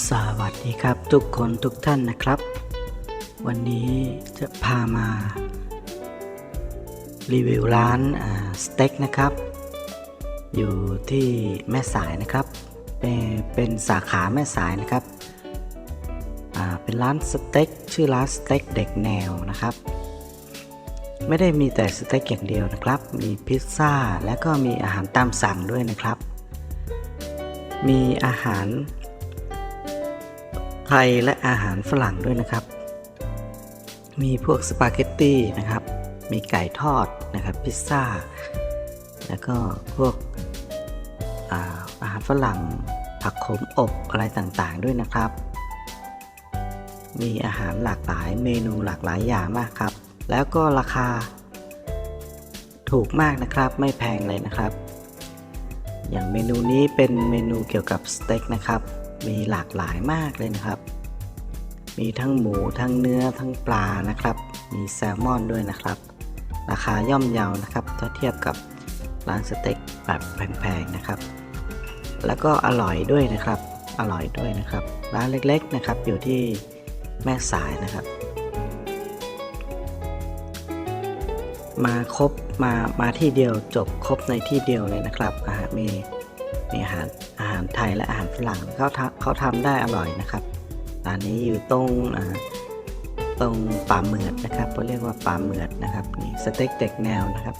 สวัสดีครับทุกคนทุกท่านนะครับ วันนี้จะพามา รีวิวร้านสเต็กนะครับ อยู่ที่แม่สายนะครับ เป็นสาขาแม่สายนะครับ เป็นร้านสเต็กชื่อร้านสเต็กเด็กแนวนะครับ ไม่ได้มีแต่สเต็กอย่างเดียวนะครับ มีพิซซ่าและก็มีอาหารตามสั่งด้วยนะครับ มีอาหาร ทยและอาหารฝรั่งด้วยนะครับ มีพวกสปาเกตตี้นะครับ มีไก่ทอดนะครับ พิซซ่า แล้วก็พวกอาอาหารฝรั่ง ผักขมอบอะไรต่างๆด้วยนะครับ มีอาหารหลากหลายเมนูหลากหลายอย่างมากครับ แล้วก็ราคา ถูกมากนะครับ ไม่แพงเลยนะครับ อย่างเมนูนี้เป็นเมนูเกี่ยวกับสเต็กนะครับ มีหลากหลายมากเลยนะครับ มีทั้งหมูทั้งเนื้อทั้งปลานะครับ มีแซลมอนด้วยนะครับ ราคาย่อมเยานะครับถ้าเทียบกับร้านสเต็กแบบแพงๆนะครับ แล้วก็อร่อยด้วยนะครับ อร่อยด้วยนะครับ ร้านเล็กๆนะครับ อยู่ที่แม่สายนะครับ มาครบมามาที่เดียวจบครบในที่เดียวเลยนะครับอาหารมี มีอาหารอาหารไทยและอาหารฝรั่งเขาทำเขาทำได้อร่อยนะครับร้านนี้อยู่ตรงตรงป่าเหมือดนะครับเขาเรียกว่าป่าเหมือดนะครับนี่สเต็กเด็กแนวนะครับ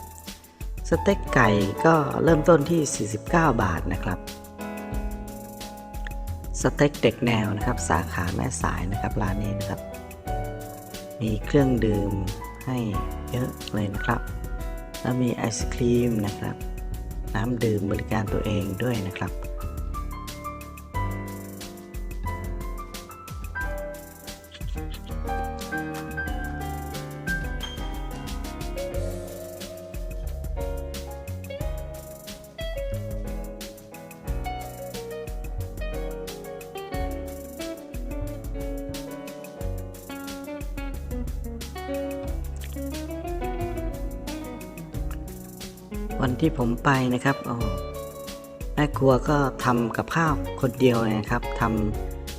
สเต็กไก่ก็เริ่มต้นที่ 49 บาทนะครับสเต็กเด็กแนวนะครับ สาขาแม่สายนะครับร้านนี้นะครับ มีเครื่องดื่มให้เยอะเลยนะครับ แล้วมีไอศครีมนะครับ น้ำดื่มบริการตัวเองด้วยนะครับ วันที่ผมไปนะครับโอ้แม่ครัวก็ทำกับข้าวคนเดียวเลยนะครับท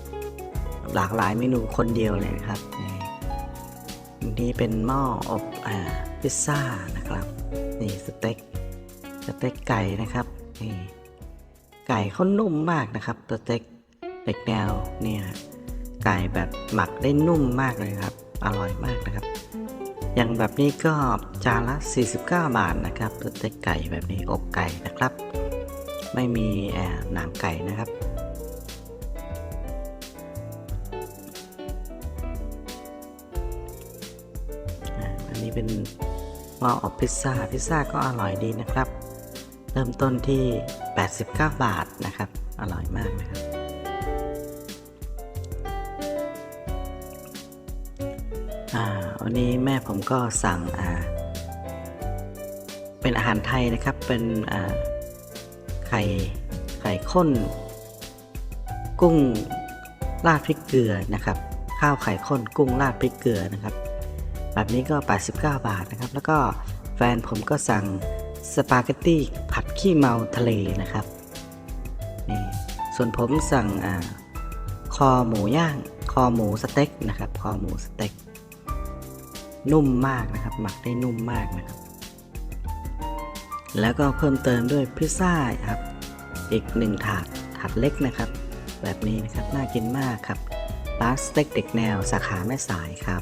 ำหลากหลายเมนูคนเดียวเลยครับนี่นี่เป็นหม้ออบอ่าพิซซ่านะครับนี่สเต็กสเต็กไก่นะครับนี่ไก่เขานุ่มมากนะครับสเต็กเด็กแนวเนี่ยไก่แบบหมักได้นุ่มมากเลยครับ อร่อยมากนะครับ อย่างแบบนี้ก็จานละ 49 บาทนะครับสเต็กไก่แบบนี้อกไก่นะครับ ไม่มีเอ่อหนังไก่นะครับ อันนี้เป็นหม้ออบพิซซ่า พิซซ่าก็อร่อยดีนะครับ เริ่มต้นที่ 89 บาทนะครับ อร่อยมากนะครับ อ่าวันนี้แม่ผมก็สั่งอ่าเป็นอาหารไทยนะครับ เป็นอ่าไข่ไข่ข้น กุ้งราดพริกเกลือนะครับ ข้าวไข่ข้นกุ้งราดพริกเกลือนะครับ แบบนี้ก็ 89 บาทนะครับ แล้วก็แฟนผมก็สั่งสปาเกตตี้ผัดขี้เมาทะเลนะครับนี่ส่วนผมสั่งอ่าคอหมูย่าง คอหมูสเต็กนะครับ คอหมูสเต็ก นุ่มมากนะครับ หมักได้นุ่มมากนะครับ แล้วก็เพิ่มเติมด้วยพิซซ่าครับ อีกหนึ่งถาดถาดเล็กนะครับ แบบนี้นะครับน่ากินมากครับร้านสเต็กเด็กแนวสาขาแม่สายครับ